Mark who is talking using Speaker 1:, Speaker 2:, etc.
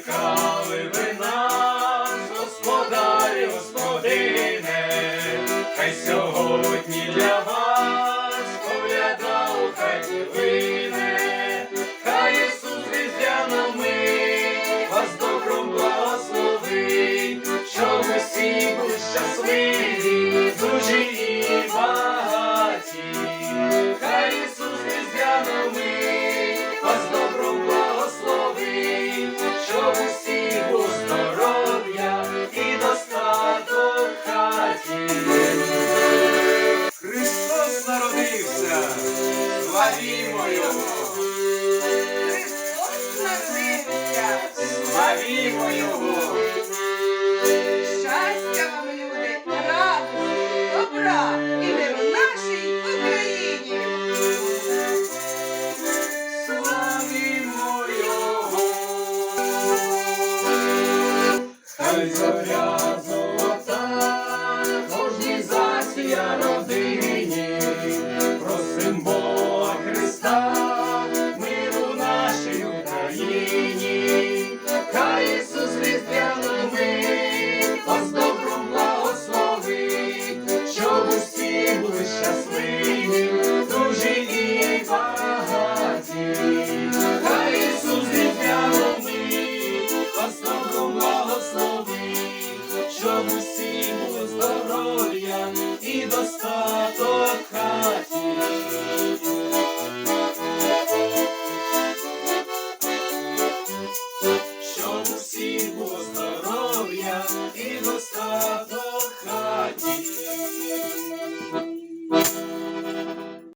Speaker 1: чекали ви нас, господарі, господине, хай сьогодні для вас поглядав, хай хаті вине, хай Ісус Різдяна мить, вас добром благослови, щоб усі були щасливі. Славімо Його,
Speaker 2: Христос народився.
Speaker 1: славімо Його.
Speaker 2: Щастя вам, люди, радості, добра і миру нашій Україні.
Speaker 1: Славімо Його. Хай зоря здоров'я і достаток хаті. Щоб усі було здоров'я і достаток